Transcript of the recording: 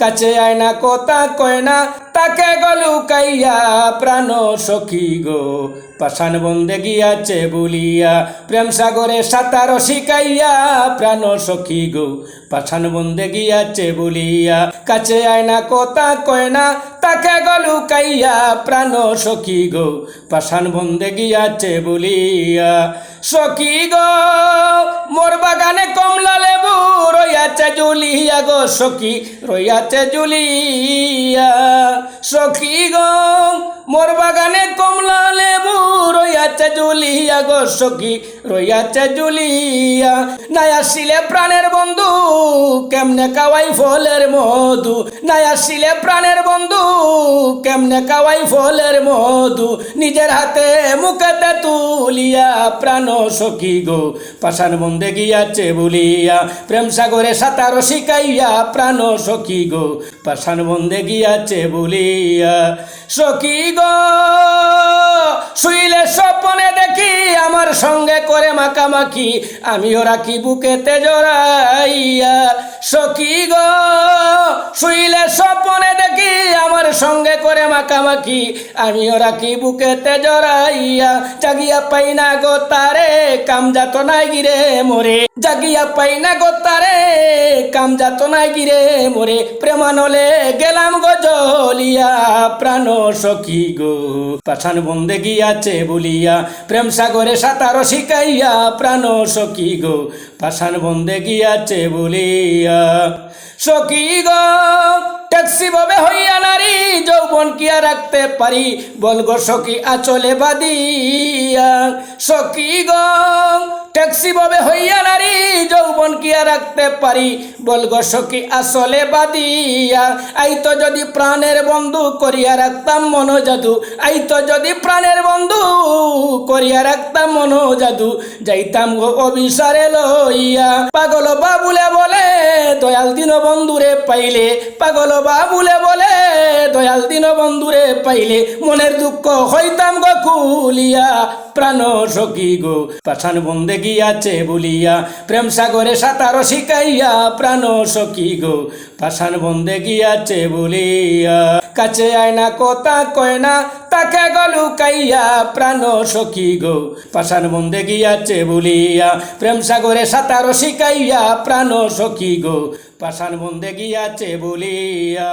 কাছে আয় না, কথা কয় না, তাকে গলু কাইয়া প্রাণ সখী গো। পাষাণ বন্দে গিয়াছে বলিয়া, প্রেম সাগরে সাঁতার শিখাইয়া প্রাণ সখী গো। পাষাণ বন্দে গিয়াছে বলিয়া, কাছে আয় না, কথা কয় না, তাকে গলু কাইয়া প্রাণ সখী গো। পাষাণ বন্দে গিয়াছে বলিয়া, সখী গো, মোর বাগানে রইয়াছে জুলিয়া গো সখী, রইয়াছে জুলিয়া সখী গো। মোর বাগানে কমলা লেবু রইয়াছে জুলিয়া গো সখী, রইয়াছে জুলিয়া। নাই আসিলে প্রাণের বন্ধু, কেমনে কাওয়াই ফলের মধু। নাই আসিলে প্রাণের বন্ধু কেমনে কাওয়াই ফলের মধু? নিজের হাতে মুখেতে তুলিয়া প্রাণ সখী গো। পাষাণ বন্দে গিয়াছে বলিয়া প্রেম সাগরে সাঁতার শিখাইয়া প্রাণ সখী গো। পাষাণ বন্দে গিয়াছে বলিয়া সখী গো, শুইলে স্বপনে দেখি আমার সঙ্গে করে মাখামাখি। আমিও রাখি বুকেতে জড়াইয়া সখী গো। শুইলে স্বপনে দেখি আমার সঙ্গে করে মাখামাখি। আমিও রাখি বুকেতে জড়াইয়া। জাগিয়া পাই না গো তারে, কাম যাত নাই গিরে মোরে। জাগিয়া পাই না গো তারে, কাম যাত নাই গিরে মোরে। প্রেমানলে গেলাম গো জলিয়া প্রাণ সখী গো। পাঠান বন্দে গিয়াছে বলিয়া, প্রেম সাগরে সাঁতার শিখাইয়া, প্রাণ সখী গো। পাঠান বন্দে গিয়াছে বলিয়া, সখী গো। ট্যাক্সি ভাবে হইয়া নারী, যৌবন কিয়া রাখতে পারি? বল গো সখী, আচলে বাদিয়া সখী গ, ট্যাক্সি ভাবে হইয়া নারী, যৌবন কিয়া রাখতে পারি? বল গো সখী আসলে বাদিয়া আই তো যদি প্রাণের বন্ধু করিয়া রাখতাম মনো জাদু আই তো যদি প্রাণের বন্ধু করিয়া রাখতাম মনো জাদু যাইতাম গো অবিসারে লইয়া। পাগল বাবুলে বলে, দয়াল দিন বন্ধুরে পাইলে। পাগল বাবুলে বলে, দয়াল দিন বন্ধুরে পাইলে, মনের দুঃখ হইতাম গো কুলিয়া প্রাণ সখী গো, পাঠান বন্দে গিয়াছে বলিয়া। প্রেম সাগরে সাঁতার শিখাইয়া প্রাণ সখী গো, পাঠান বন্দে গিয়াছে বলিয়া। কাছে আয়না কথা কয় না, তাকে গলু কাইয়া প্রাণ সখী গো। পাশার বন্দে গিয়াছে বলিয়া, প্রেম সাগরে সাঁতার শিকাইয়া প্রাণ সখী গো। পাষাণ বন্দে গিয়াছে বলিয়া।